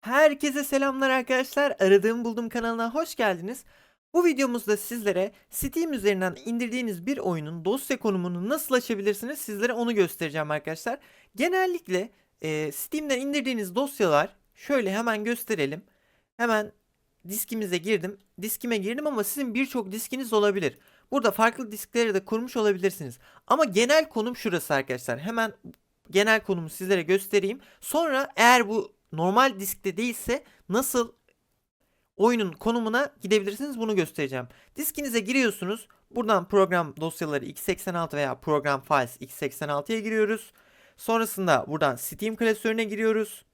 Herkese selamlar arkadaşlar. Aradığım buldum kanalına hoş geldiniz. Bu videomuzda sizlere Steam üzerinden indirdiğiniz bir oyunun dosya konumunu nasıl açabilirsiniz sizlere onu göstereceğim arkadaşlar. Genellikle e, Steam'den indirdiğiniz dosyalar şöyle hemen gösterelim. Hemen diskimize girdim. Diskime girdim ama sizin birçok diskiniz olabilir. Burada farklı diskleri de kurmuş olabilirsiniz. Ama genel konum şurası arkadaşlar. Hemen genel konumu sizlere göstereyim. Sonra eğer bu normal diskte değilse nasıl oyunun konumuna gidebilirsiniz bunu göstereceğim. Diskinize giriyorsunuz. Buradan program dosyaları x86 veya program files x86'ya giriyoruz. Sonrasında buradan Steam klasörüne giriyoruz.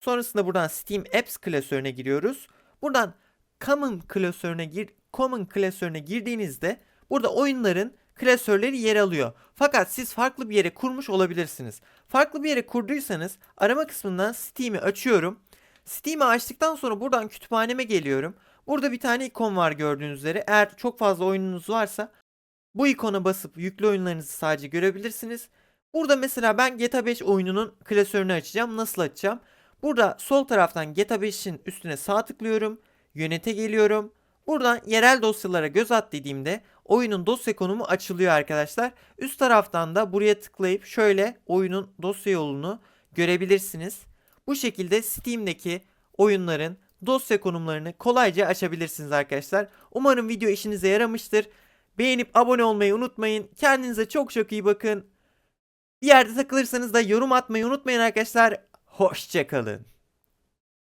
Sonrasında buradan Steam Apps klasörüne giriyoruz. Buradan Common klasörüne gir Common klasörüne girdiğinizde burada oyunların klasörleri yer alıyor. Fakat siz farklı bir yere kurmuş olabilirsiniz. Farklı bir yere kurduysanız arama kısmından Steam'i açıyorum. Steam'i açtıktan sonra buradan kütüphaneme geliyorum. Burada bir tane ikon var gördüğünüz üzere. Eğer çok fazla oyununuz varsa bu ikona basıp yüklü oyunlarınızı sadece görebilirsiniz. Burada mesela ben GTA 5 oyununun klasörünü açacağım. Nasıl açacağım? Burada sol taraftan GTA 5'in üstüne sağ tıklıyorum. Yönete geliyorum. Buradan yerel dosyalara göz at dediğimde oyunun dosya konumu açılıyor arkadaşlar. Üst taraftan da buraya tıklayıp şöyle oyunun dosya yolunu görebilirsiniz. Bu şekilde Steam'deki oyunların dosya konumlarını kolayca açabilirsiniz arkadaşlar. Umarım video işinize yaramıştır. Beğenip abone olmayı unutmayın. Kendinize çok çok iyi bakın. Bir yerde takılırsanız da yorum atmayı unutmayın arkadaşlar. Hoşçakalın.